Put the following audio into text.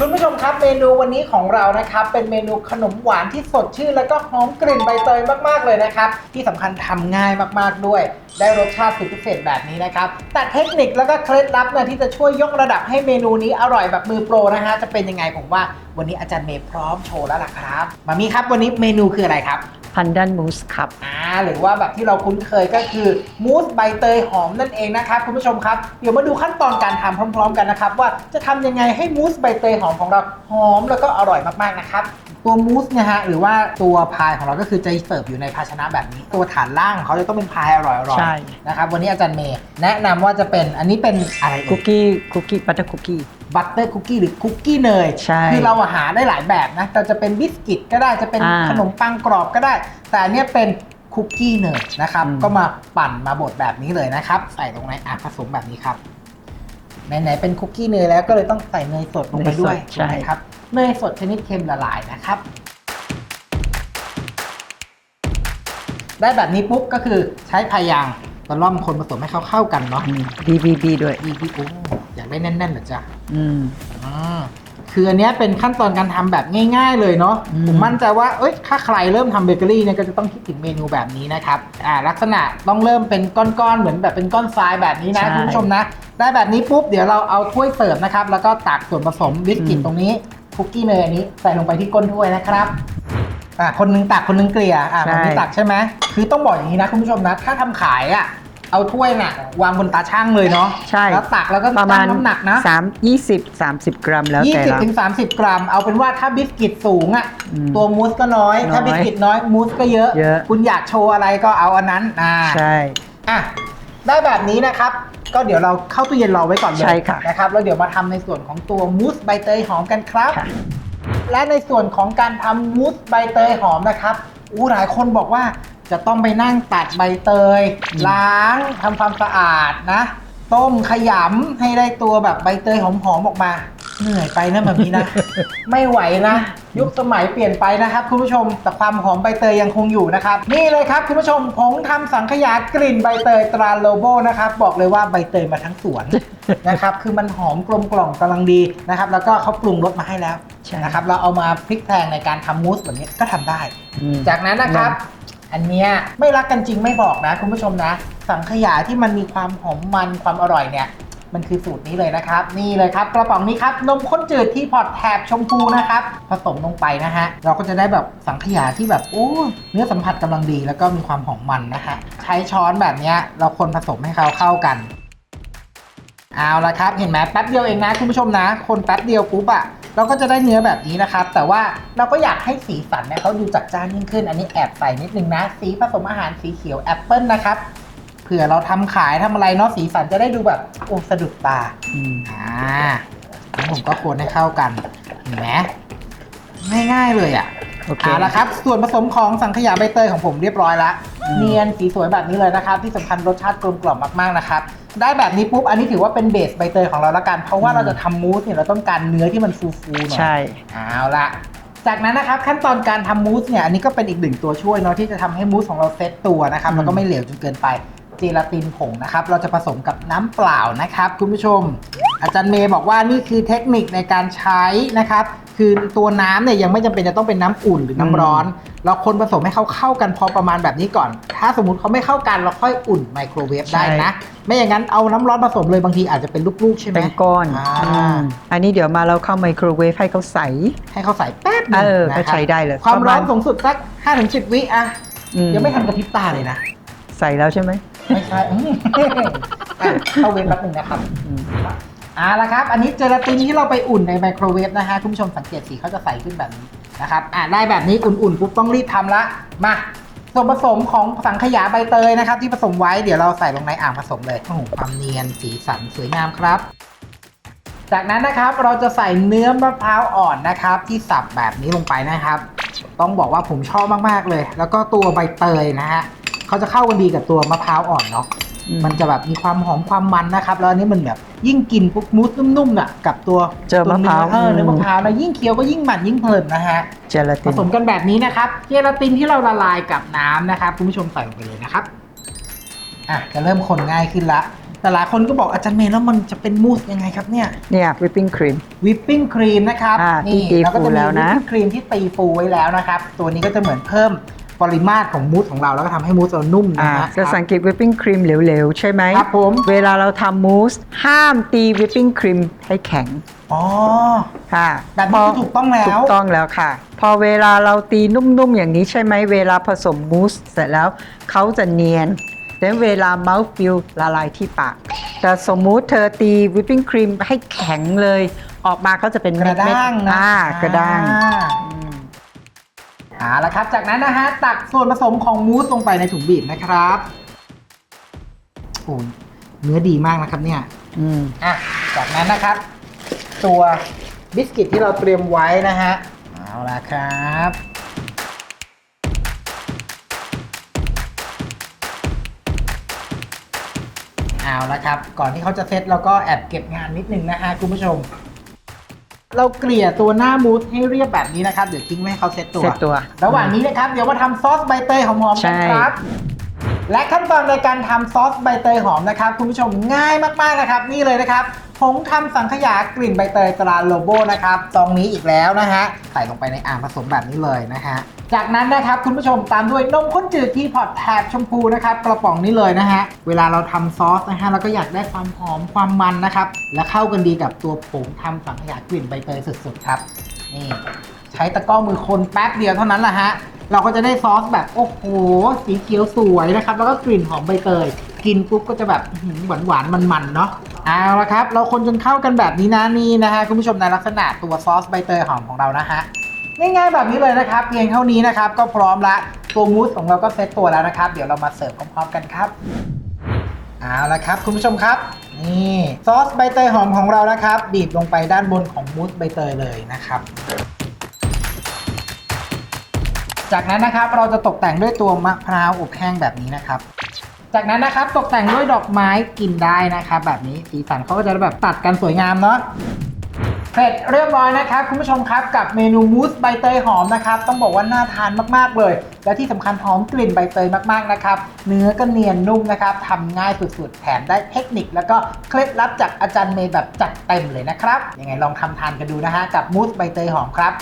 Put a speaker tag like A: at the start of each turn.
A: คุณผู้ชมครับเมนูวันนี้ของเรานะครับ เป็นเมนูขนมหวานที่สดชื่นแล้วก็หอมกลิ่นใบเตยมากๆเลยนะครับ ที่สำคัญทำง่ายมากๆด้วย ได้รสชาติสุดพิเศษแบบนี้นะครับ แต่เทคนิคแล้วก็เคล็ดลับนะที่จะช่วยยกระดับให้เมนูนี้อร่อยแบบมือโปรนะฮะจะเป็นยังไงผมว่าวันนี้อาจารย์เมย์พร้อมโชว์แล้วล่ะครับมามีครับวันนี้เมนูคืออะไรครับ
B: พันดันมูสครับ
A: อ่าหรือว่าแบบที่เราคุ้นเคยก็คือมูสใบเตยหอมนั่นเองนะครับคุณผู้ชมครับ เดี๋ยวมาดูขั้นตอนการทำพร้อม ๆ กันนะครับ ว่าจะทำยังไงให้มูสใบเตยหอมของเราหอมแล้วก็อร่อยมากๆนะครับ ตัวมูสเนี่ยฮะหรือว่าตัวพายของเราก็คือจะเสิร์ฟอยู่ในภาชนะแบบนี้ ตัวฐานล่างของเขาจะต้องเป็นพายอร่อย
B: ใช่
A: ๆนะครับวันนี้อาจารย์เมย์แนะนำว่าจะเป็นอันนี้เป็นอะไร
B: คุกกี้คุกกี้บัตเตอร์คุกกี้
A: บัตเตอร์คุกกี้หรือคุกกี้เนย
B: ใช่
A: คือเราอะหาได้หลายแบบนะแต่จะเป็นบิสกิตก็ได้จะเป็น
B: อ่า
A: ขนมปังกรอบก็ได้ แต่อันเนี้ยเป็นคุกกี้เนยนะครับ
B: อืม
A: ก็มาปั่นมาบดแบบนี้เลยนะครับ ใส่ลงในอะผสมแบบนี้ครับไหนๆเป็นคุกกี้เนยแล้วก็เลยต้องใส่เนยสดลงไปด้วย
B: เนยสดใช่
A: ถูกไหมครับเนยสดชนิดเค็มละลายนะครับ ได้แบบนี้ปุ๊บก็คือใช้พายางตะล่อมคนผสมให้เขาเข้ากันเนาะ
B: บีบีบีด้วย
A: อีพี่ปุ๊อยากได้แน่นๆเหรอจ๊ะ
B: อืม
A: อ่า คืออันเนี้ยเป็นขั้นตอนการทำแบบง่าย ๆ เลยเนาะ
B: อืม
A: ผมมั่นใจว่าเอ้ยถ้าใครเริ่มทำเบเกอรี่เนี่ยก็จะต้องคิดถึงเมนูแบบนี้นะครับอ่าลักษณะต้องเริ่มเป็นก้อนๆเหมือนแบบเป็นก้อนทรายแบบนี้นะคุณผู้ชมนะ ได้แบบนี้ปุ๊บเดี๋ยวเราเอาถ้วยเสิร์ฟนะครับ แล้วก็ตักส่วนผสมบิสกิตตรงนี้คุกกี้เนยอันนี้ใส่ลงไปที่ก้นถ้วยนะครับอ่าคนนึงตักคนนึงเกลี่ยอ่าคนนี้ตักใช่ไหมคือต้องบอกอย่างนี้นะคุณผู้ชมนะถ้าทำขายอะ เอาถ้วยน่ะวางบนตาช่างเลยเนาะ
B: ใช่
A: แล้วตักแล้วก็
B: ประมาณ
A: ชั่งน้ำหนักนะ
B: สามยี่สิบสามสิบกรัมแล้วแต่ละ
A: 20ถึง30กรัม เอาเป็นว่าถ้าบิสกิตสูงอะ
B: อืม
A: ตัวมูสก็น้อย
B: น้อย
A: ถ้าบิสกิตน้อยมูสก็เยอะ
B: เยอะ
A: คุณอยากโชว์อะไรก็เอาอันนั้นอ่า
B: ใช่
A: อะได้แบบนี้นะครับ ก็เดี๋ยวเราเข้าตู้เย็นรอไว้ก่อนเลย
B: ใช่ค่ะ
A: นะครับแล้วเดี๋ยวมาทำในส่วนของตัวมูสใบเตยหอมกันครับ
B: ค่ะ
A: และในส่วนของการทำมูสใบเตยหอมนะครับอู้หลายคนบอกว่า จะต้องไปนั่งตัดใบเตย
B: อืม
A: ล้างทำความสะอาดนะ ต้มขยำให้ได้ตัวแบบใบเตยหอมๆออกมา เหนื่อยไปนะแบบนี้นะ ไม่ไหวนะ ยุคสมัยเปลี่ยนไปนะครับคุณผู้ชมแต่ความหอมใบเตยยังคงอยู่นะครับ นี่เลยครับคุณผู้ชมผงทำสังขยากลิ่นใบเตยตราโลโบนะครับ บอกเลยว่าใบเตยมาทั้งสวน นะครับคือมันหอมกลมกล่อมกำลังดีนะครับ แล้วก็เขาปรุงรสมาให้แล้ว
B: ใช่
A: นะครับเราเอามาพลิกแพลงในการทำมูสแบบนี้ก็ทำได้
B: อืม
A: จากนั้นนะครับ อันเนี้ยไม่รักกันจริงไม่บอกนะ คุณผู้ชมนะ สังขยาที่มันมีความหอมมันความอร่อยเนี่ยมันคือสูตรนี้เลยนะครับ นี่เลยครับกระป๋องนี้ครับนมข้นจืดที่พอร์ตแถบชมพูนะครับผสมลงไปนะฮะเราก็จะได้แบบสังขยาที่แบบโอ้เนื้อสัมผัสกำลังดี แล้วก็มีความหอมมันนะฮะใช้ช้อนแบบนี้เราคนผสมให้เขาเข้ากันเอาละครับ เห็นไหมแป๊บเดียวเองนะคุณผู้ชมนะ คนแป๊บเดียวปุ๊บอะ เราก็จะได้เนื้อแบบนี้นะครับ แต่ว่าเราก็อยากให้สีสันเนี่ยเขาดูจัดจ้านยิ่งขึ้น อันนี้แอบใส่นิดนึงนะ สีผสมอาหารสีเขียวแอปเปิลนะครับเผื่อเราทำขายทำอะไรเนาะสีสันจะได้ดูแบบโอ้สะดุดตา
B: อ่า
A: แล้วผมก็คนให้เข้ากันเห็นไหมง่ายๆเลยอะ่ะ
B: โอเค
A: เอาละครับ ส่วนผสมของสังขยาใบเตยของผมเรียบร้อยแล้ว
B: อืม
A: เนียนสีสวยแบบนี้เลยนะครับ ที่สำคัญรสชาติกลมกล่อมมากๆนะครับ ได้แบบนี้ปุ๊บ อันนี้ถือว่าเป็นเบสใบเตยของเราละกัน เพราะว่าเราจะทำมูสเนี่ยเราต้องการเนื้อที่มันฟูๆหน่อย
B: ใช่
A: เอาละจากนั้นนะครับขั้นตอนการทำมูสเนี่ยอันนี้ก็เป็นอีกหนึ่งตัวช่วยเนาะที่จะทำให้มูสของเราเซตตัวนะครับ
B: อืม
A: แล้วก็ไม่เหลวจนเกินไปเจลาตินผงนะครับ เราจะผสมกับน้ำเปล่านะครับ คุณผู้ชม อาจารย์เมย์บอกว่านี่คือเทคนิคในการใช้นะครับ คือตัวน้ำเนี่ยยังไม่จำเป็นจะต้องเป็นน้ำอุ่นหรือน้ำร้อน เราคนผสมให้เขาเข้ากันพอประมาณแบบนี้ก่อน ถ้าสมมติเขาไม่เข้ากันเราค่อยอุ่นไมโครเวฟได้นะ ไม่อย่างนั้นเอาน้ำร้อนผสมเลยบางทีอาจจะเป็นลูกๆใช่ไหม
B: เป็นก้อน
A: อ่า
B: อืมอันนี้เดี๋ยวมาเราเข้าไมโครเวฟให้เขาใส
A: ให้เขาใส่แป๊บนึง
B: เออ
A: นะค
B: ก็
A: รับ
B: ใช้ได้เลย
A: ความร้อน
B: ประมาณ
A: สูงสุดสัก5ถึง10 วิอะ
B: อืม
A: ยังไม่ทันกระพริบตาเลยนะ
B: ใส่แล้วใช่ไหม
A: ไม่ใช่อืมอะเข้าเวฟแป๊บนึงนะครับ
B: อืม
A: เอาละครับ อันนี้เจลาตินที่เราไปอุ่นในไมโครเวฟนะฮะคุณผู้ชมสังเกตสีเขาจะใสขึ้นแบบนี้นะครับอ่าได้แบบนี้อุ่นๆปุ๊บต้องรีบทำละ มาส่วนผสมของสังขยาใบเตยนะครับ ที่ผสมไว้เดี๋ยวเราใส่ลงในอ่างผสมเลยโอ้โหความเนียนสีสันสวยงามครับ จากนั้นนะครับเราจะใส่เนื้อมะพร้าวอ่อนนะครับ ที่สับแบบนี้ลงไปนะครับ ต้องบอกว่าผมชอบมากๆเลย แล้วก็ตัวใบเตยนะฮะเขาจะเข้ากันดีกับตัวมะพร้าวอ่อนเนาะ
B: ม
A: มันจะแบบมีความหอมความมันนะครับ แล้วอันนี้มันแบบยิ่งกินปุ๊บมูสนุ่มๆอะกับตัว
B: เจอ
A: ตัว
B: มะพร้าว
A: เนื้อเออเนื้อ
B: อืม
A: มะพร้าวนะยิ่งเคี้ยวก็ยิ่งมันยิ่งเพลินนะฮะ
B: เจลา
A: ผ
B: ติน
A: สมกันแบบนี้นะครับเจลาตินที่เราละลายกับน้ำนะครับคุณผู้ชมใส่ลงไปเลยนะครับอะจะเริ่มคนง่ายขึ้นละแต่หลายคนก็บอกอาจารย์เมย์แล้วมันจะเป็นมูสยังไงครับเนี่ย
B: เนี่ยวิปปิ้งครีม
A: วิปปิ้งครีมนะครับ
B: อ่าที่
A: นี่
B: ตี
A: เราก็จะ
B: ฟู
A: มี
B: แล้ว
A: วิป
B: นะ
A: ปิ้งครีมที่ตีฟูไว้แล้วนะครับ ตัวนี้ก็จะเหมือนเพิ่ม ปริมาตรของมูสของเราแล้วก็ทำให้มูสเรานุ่มนะ
B: อ่า
A: ฮะ
B: จะสังเกตวิปปิ้งครีมเหลวๆ ใช่ไหม
A: ครับผม
B: เวลาเราทำมูสห้ามตีวิปปิ้งครีมให้แข็ง
A: อ๋อ
B: ค่ะ
A: แบบนี้คือถูกต้องแล้ว
B: ถูกต้องแล้วค่ะ พอเวลาเราตีนุ่มๆ อย่างนี้ใช่ไหมเวลาผสมมูสเสร็จแล้วเขาจะเนียนแต่เวลา mouth feel ละลายที่ปาก แต่สมมุติเธอตีวิปปิ้งครีมให้แข็งเลย ออกมาเขาจะเป็น
A: กระด้าง
B: เม็ดๆ
A: นะ
B: อ่ากระด้าง
A: อ่า
B: อืม
A: เอาละครับ จากนั้นนะฮะตักส่วนผสมของมูสลงไปในถุงบีบนะครับโอ้ยเนื้อดีมากนะครับเนี่ย
B: อืม
A: อะ จากนั้นนะครับ ตัวบิสกิตที่เราเตรียมไว้นะฮะ เอาละครับเอาละครับ ก่อนที่เขาจะเซตเราก็แอบเก็บงานนิดนึงนะฮะคุณผู้ชม เราเกลี่ยตัวหน้ามูสให้เรียบแบบนี้นะครับ เดี๋ยวทิ้งไว้ให้เขาเซตตัว
B: เซตตัว
A: ระหว่างนี้นะครับ เดี๋ยวมาทำซอสใบเตยหอมๆ
B: ใช่
A: กันครับ และขั้นตอนในการทำซอสใบเตยหอมนะครับ คุณผู้ชมง่ายมากๆนะครับ นี่เลยนะครับ ผงทำสังขยากลิ่นใบเตยตราโลโบนะครับซองนี้อีกแล้วนะฮะใส่ลงไปในอ่างผสมแบบนี้เลยนะฮะจากนั้นนะครับคุณผู้ชมตามด้วยนมข้นจืดที่พอตแทบชมพูนะครับกระป๋องนี้เลยนะฮะเวลาเราทำซอสนะฮะเราก็อยากได้ความหอมความมันนะครับ และเข้ากันดีกับตัวผงทำสังขยากลิ่นใบเตยสุดๆครับนี่ใช้ตะกร้อมือคนแป๊บเดียวเท่านั้นแหละฮะ เราก็จะได้ซอสแบบโอ้โห สีเขียวสวยนะครับ แล้วก็กลิ่นหอมใบเตยกินปุ๊บก็จะแบบหวานหวานๆมันๆเนาะเอาละครับ เราคนจนเข้ากันแบบนี้นะนี่นะฮะคุณผู้ชมในลักษณะตัวซอสใบเตยหอมของเรานะฮะง่ายๆแบบนี้เลยนะครับ เพียงเท่านี้นะครับ ก็พร้อมละตัวมูสของเราก็เซตตัวแล้วนะครับ เดี๋ยวเรามาเสิร์ฟพร้อมๆกันครับเอาละครับ คุณผู้ชมครับ นี่ซอสใบเตยหอมของเรานะครับ บีบลงไปด้านบนของมูสใบเตยเลยนะครับ จากนั้นนะครับเราจะตกแต่งด้วยตัวมะพร้าวอบแห้งแบบนี้นะครับ จากนั้นนะครับตกแต่งด้วยดอกไม้กินได้นะครับ แบบนี้สีสันเขาก็จะแบบตัดกันสวยงามเนาะเสร็จเรียบร้อยนะครับคุณผู้ชมครับกับเมนูมูสใบเตยหอมนะครับต้องบอกว่าน่าทานมากๆเลย และที่สำคัญหอมกลิ่นใบเตยมากๆนะครับเนื้อก็เนียนนุ่มนะครับทำง่ายสุดๆแถมได้เทคนิค แล้วก็เคล็ดลับจากอาจารย์เมย์แบบจัดเต็มเลยนะครับยังไงลองทำทานกันดูนะฮะกับมูสใบเตยหอมครับ